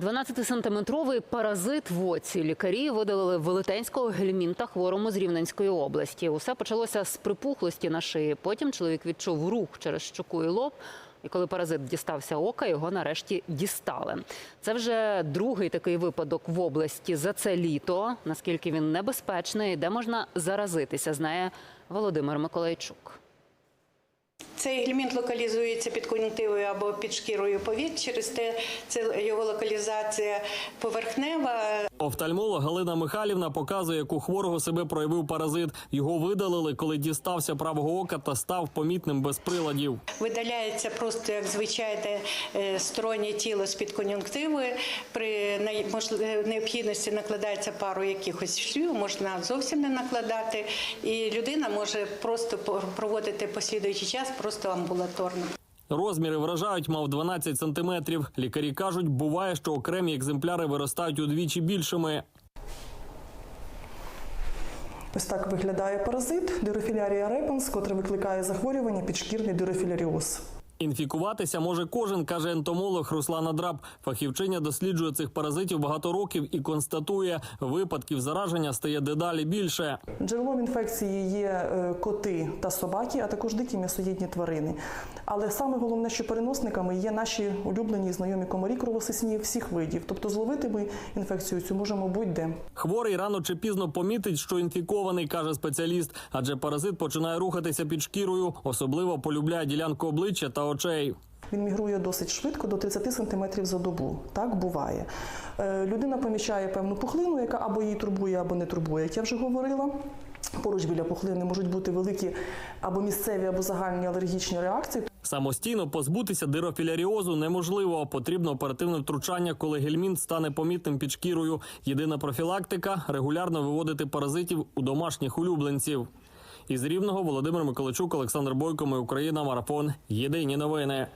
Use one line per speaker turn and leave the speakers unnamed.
12-сантиметровий паразит в оці лікарі видалили велетенського гельмінта хворому з Рівненської області. Усе почалося з припухлості на шиї. Потім чоловік відчув рух через щоку і лоб. І коли паразит дістався ока, його нарешті дістали. Це вже другий такий випадок в області за це літо. Наскільки він небезпечний, де можна заразитися, знає Володимир Миколайчук.
Цей гельмінт локалізується під кон'юнктивою або під шкірою повік. Через те це його локалізація поверхнева.
Офтальмолог Галина Михайлівна показує, як у хворого себе проявив паразит. Його видалили, коли дістався правого ока та став помітним без приладів.
Видаляється просто як звичайне е, стороннє тіло з під кон'юнктиви. При можли- необхідності накладається пару якихось швів, можна зовсім не накладати, і людина може просто проводити послідуючий час просто амбулаторно.
Розміри вражають, мав 12 сантиметрів. Лікарі кажуть, буває, що окремі екземпляри виростають удвічі більшими.
Ось так виглядає паразит дирофілярія репенс, котрий викликає захворювання підшкірний дирофіляріоз.
Інфікуватися може кожен, каже ентомолог Руслана Драб. Фахівчиня досліджує цих паразитів багато років і констатує, випадків зараження стає дедалі більше.
Джерелом інфекції є е, коти та собаки, а також дикі м'ясоїдні тварини. Але саме головне, що переносниками є наші улюблені і знайомі комарі кровосисні всіх видів. Тобто зловити ми інфекцію цю можемо будь-де.
Хворий рано чи пізно помітить, що інфікований, каже спеціаліст, адже паразит починає рухатися під шкірою, особливо полюбляє ділянку обличчя та очей.
Він мігрує досить швидко до 30 см за добу. Так буває. Е, Людина помічає певну пухлину, яка або її турбує, або не турбує, як я вже говорила. Поруч біля пухлини можуть бути великі або місцеві, або загальні алергічні реакції.
Самостійно позбутися дирофіляріозу неможливо. Потрібно оперативне втручання, коли гельмінт стане помітним під шкірою. Єдина профілактика регулярно виводити паразитів у домашніх улюбленців. Із рівного Володимир Миколачук, Олександр Бойко, ми Україна, марафон. Єдині новини.